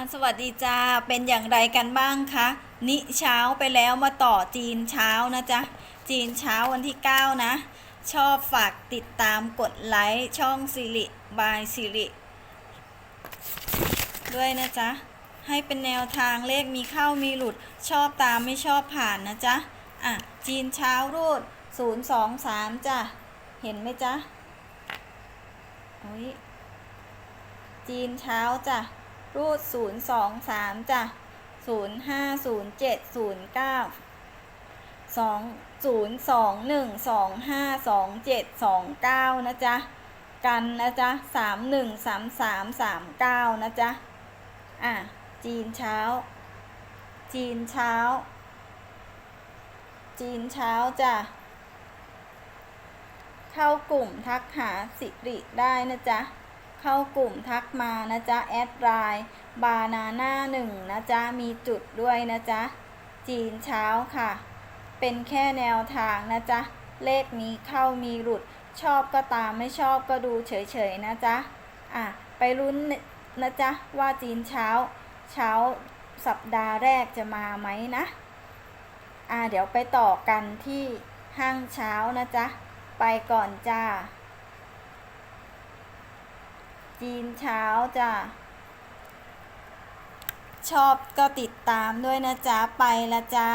สวัสดีจ้า เป็นอย่างไรกันบ้างคะ นิเช้าไปแล้วมาต่อจีนเช้านะจ๊ะ จีนเช้าวันที่ 9 นะ ชอบฝากติดตามกดไลค์ช่องสิริบายสิริด้วยนะจ๊ะ ให้เป็นแนวทางเลขมีเข้ามีหลุด ชอบตามไม่ชอบผ่านนะจ๊ะ อะ จีนเช้ารูด 023จ้ะ เห็นไหมจ๊ะโอ้ยจีนเช้าจ้ะ รูด0 2 3จ้ะ0 5 0 7 0 9 2 0 2 1 2 5 2 7 2 9นะจ๊ะ กันนะจ๊ะ3 1 3 3 3 9นะจ๊ะ อะ จีนเช้า จีนเช้า จีนเช้าจ้ะ เข้ากลุ่มทักหาสิริได้นะจ๊ะ เข้ากลุ่มทักมานะจ๊ะ แอดไลน์บานาน่าหนึ่งนะจ๊ะ มีจุดด้วยนะจ๊ะ จีนเช้าค่ะ เป็นแค่แนวทางนะจ๊ะ เลขมีเข้ามีหลุด ชอบก็ตามไม่ชอบก็ดูเฉยๆนะจ๊ะ อะ ไปลุ้นนะจ๊ะ ว่าจีนเช้า เช้าสัปดาห์แรกจะมาไหมนะ อะเดี๋ยวไปต่อกันที่ห้างเช้านะจ๊ะ ไปก่อนจ้า จีนเช้าจ้ะ ชอบก็ติดตามด้วยนะจ๊ะ ไปละจ้า